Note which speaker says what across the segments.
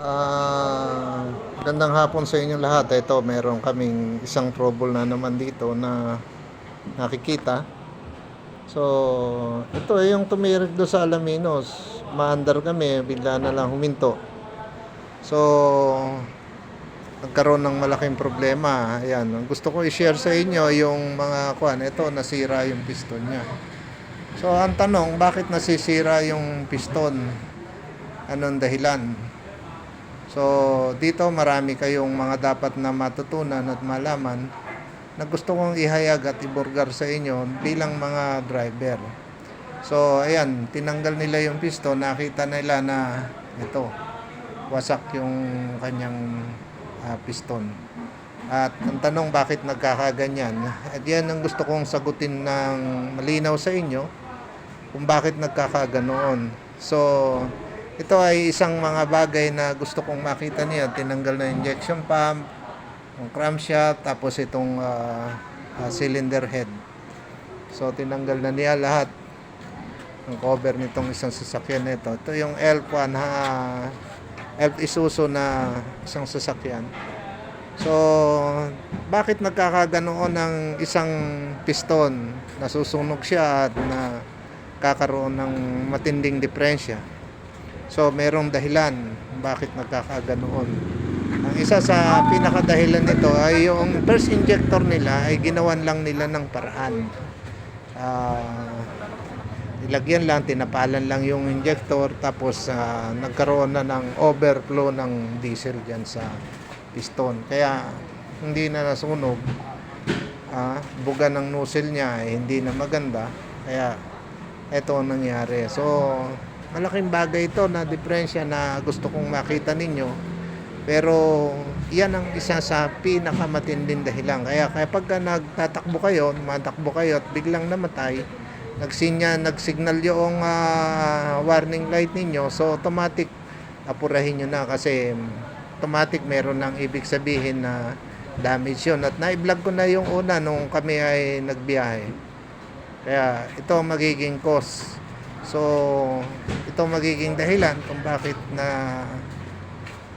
Speaker 1: Ah, gandang hapon sa inyo lahat. Ito, meron kaming isang trouble na naman dito na nakikita. So, ito eh, yung tumirik do sa Alaminos. Maandar kami, bigla na lang huminto. So, nagkaroon ng malaking problema. Ayan, gusto ko i-share sa inyo yung mga kuan. Ito, nasira yung piston niya. So, ang tanong, bakit nasisira yung piston? Anong dahilan? So, dito marami kayong mga dapat na matutunan at malaman na gusto kong ihayag at iburgar sa inyo bilang mga driver. So, ayan, tinanggal nila yung piston, nakita nila na ito, wasak yung kanyang ah, piston. At ang tanong bakit nagkakaganyan, at yan ang gusto kong sagutin ng malinaw sa inyo kung bakit nagkakaganoon. So, ito ay isang mga bagay na gusto kong makita niya. Tinanggal na injection pump, yung crankshaft, tapos itong ah, ah, cylinder head. So, tinanggal na niya lahat ng cover nitong isang sasakyan na ito. Yung L1 ha, Elf Isuzu na isang sasakyan. So, bakit nagkakaganoon ng isang piston? Nasusunog siya at na kakaroon ng matinding diferensya. So, merong dahilan bakit nagkakaganoon. Ang isa sa pinakadahilan nito ay yung first injector nila ay ginawan lang nila ng paraan. Ah, ilagyan lang, tinapalan lang yung injector tapos ah, nagkaroon na ng overflow ng diesel dyan sa piston. Kaya hindi na nasunog. Ah, buga ng nozzle niya ay hindi na maganda. Kaya ito ang nangyari. So, malaking bagay ito na diferensya na gusto kong makita ninyo. Pero yan ang isa sa pinakamatinding dahilan. Kaya kapag ka nagtatakbo kayo, matakbo kayo at biglang namatay, nagsinya, nagsignal yung ah, warning light ninyo, so automatic apurahin nyo na kasi automatic meron ng ibig sabihin na damage yun. At na-vlog ko na yung una nung kami ay nagbiyahe. Kaya ito magiging cause. So, ito magiging dahilan kung bakit na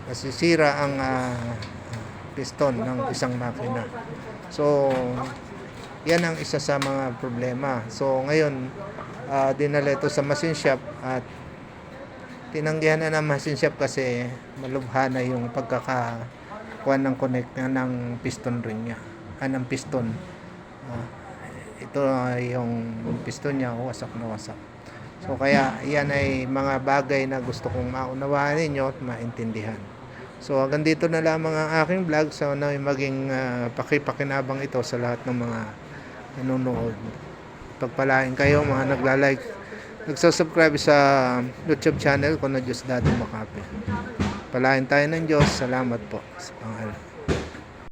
Speaker 1: nasisira ang ah, piston ng isang makina. So, yan ang isa sa mga problema. So, ngayon, ah, dinala ito sa machine shop at tinanggihan na ng machine shop kasi malubha na yung pagkakakuha ng connect na ng piston ring niya. Ah, ng piston. Ah, ito ay yung piston niya, wasak na wasak. So, kaya yan ay mga bagay na gusto kong maunawaan ninyo at maintindihan. So hanggang dito na lamang ang aking vlog. So na maging ah, pakipakinabang ito sa lahat ng mga nanonood. Pagpalain kayo mga nagla-like, nagsasubscribe sa YouTube channel ko na Diyos Dado Makape. Palain tayo ng Diyos. Salamat po sa pangalan.